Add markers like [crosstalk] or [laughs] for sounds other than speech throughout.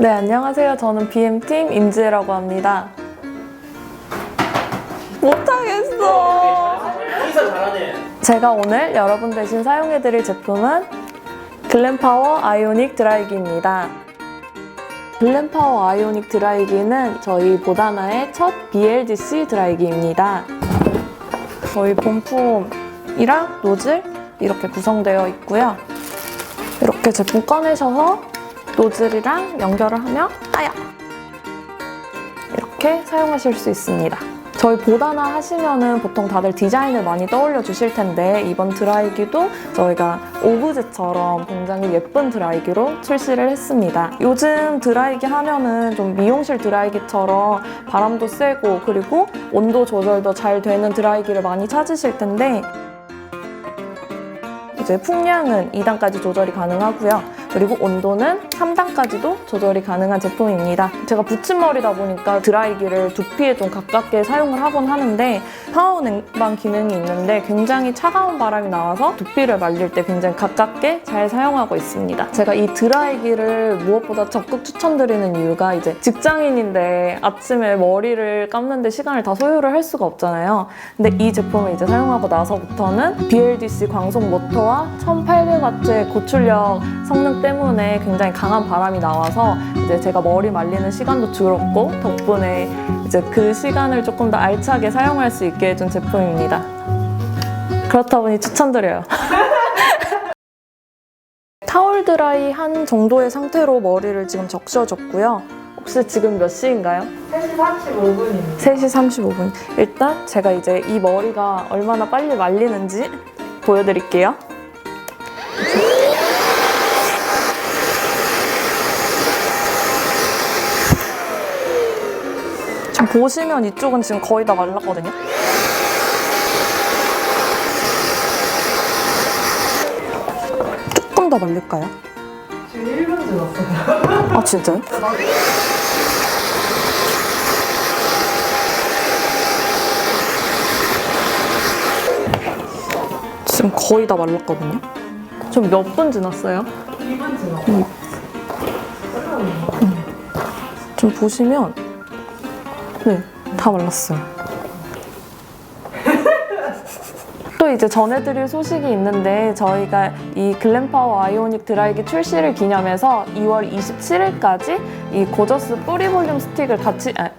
네, 안녕하세요. 저는 BM팀 임지혜라고 합니다. 못하겠어. 인사 잘하네. 제가 오늘 여러분 대신 사용해드릴 제품은 글램파워 아이오닉 드라이기입니다. 글램파워 아이오닉 드라이기는 저희 보다나의 첫 BLDC 드라이기입니다. 저희 본품이랑 노즐 이렇게 구성되어 있고요. 이렇게 제품 꺼내셔서 노즐이랑 연결을 하면 아야! 이렇게 사용하실 수 있습니다. 저희 보다나 하시면은 보통 다들 디자인을 많이 떠올려 주실 텐데 이번 드라이기도 저희가 오브제처럼 굉장히 예쁜 드라이기로 출시를 했습니다. 요즘 드라이기 하면은 좀 미용실 드라이기처럼 바람도 세고 그리고 온도 조절도 잘 되는 드라이기를 많이 찾으실 텐데 이제 풍량은 2단까지 조절이 가능하고요. 그리고 온도는 3단까지도 조절이 가능한 제품입니다. 제가 붙임머리다 보니까 드라이기를 두피에 좀 가깝게 사용을 하곤 하는데 상하우 냉방 기능이 있는데 굉장히 차가운 바람이 나와서 두피를 말릴 때 굉장히 가깝게 잘 사용하고 있습니다. 제가 이 드라이기를 무엇보다 적극 추천드리는 이유가 이제 직장인인데 아침에 머리를 감는데 시간을 다 소요를 할 수가 없잖아요. 근데 이 제품을 이제 사용하고 나서부터는 BLDC 광속 모터와 1800W의 고출력 성능 때문에 굉장히 강한 바람이 나와서 이제 제가 머리 말리는 시간도 줄었고 덕분에 이제 그 시간을 조금 더 알차게 사용할 수 있게 해준 제품입니다. 그렇다 보니 추천드려요. [laughs] 타월 드라이 한 정도의 상태로 머리를 지금 적셔줬고요. 혹시 지금 몇 시인가요? 3시 35분입니다. 3시 35분. 일단 제가 이제 이 머리가 얼마나 빨리 말리는지 보여드릴게요. 지금 보시면 이쪽은 지금 거의 다 말랐거든요. 조금 더 말릴까요? 지금 1분 지났어요. 아 진짜요? 지금 거의 다 말랐거든요. 좀 몇 분 지났어요? 2분 지났어요. 좀 보시면 네, 다 말랐어요. 또 이제 전해드릴 소식이 있는데 저희가 이 글램파워 아이오닉 드라이기 출시를 기념해서 2월 27일까지 이 고저스 뿌리 볼륨 스틱을 같이 아,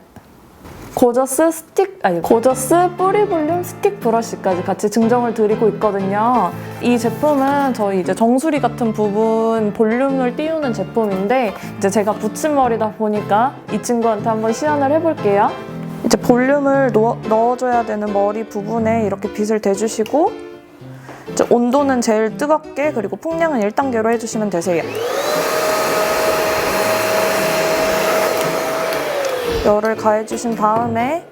고저스 스틱 아니 고저스 뿌리 볼륨 스틱 브러쉬까지 같이 증정을 드리고 있거든요. 이 제품은 저희 이제 정수리 같은 부분 볼륨을 띄우는 제품인데 이제 제가 붙임머리다 보니까 이 친구한테 한번 시연을 해볼게요. 이제 볼륨을 넣어, 넣어줘야 되는 머리 부분에 이렇게 빗을 대주시고 온도는 제일 뜨겁게 그리고 풍량은 1단계로 해주시면 되세요. 열을 가해주신 다음에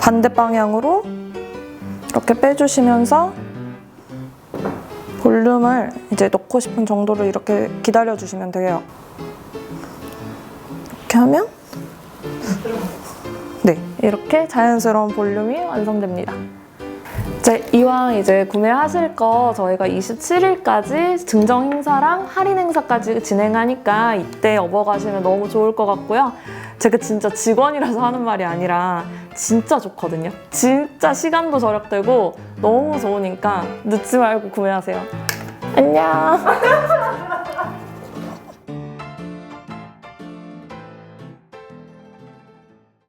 반대 방향으로 이렇게 빼주시면서 볼륨을 이제 넣고 싶은 정도로 이렇게 기다려주시면 돼요. 이렇게 하면 네 이렇게 자연스러운 볼륨이 완성됩니다. 이제 이왕 이제 구매하실 거 저희가 27일까지 증정 행사랑 할인 행사까지 진행하니까 이때 업어가시면 너무 좋을 것 같고요. 제가 진짜 직원이라서 하는 말이 아니라 진짜 좋거든요. 진짜 시간도 절약되고 너무 좋으니까 늦지 말고 구매하세요. 안녕. [laughs]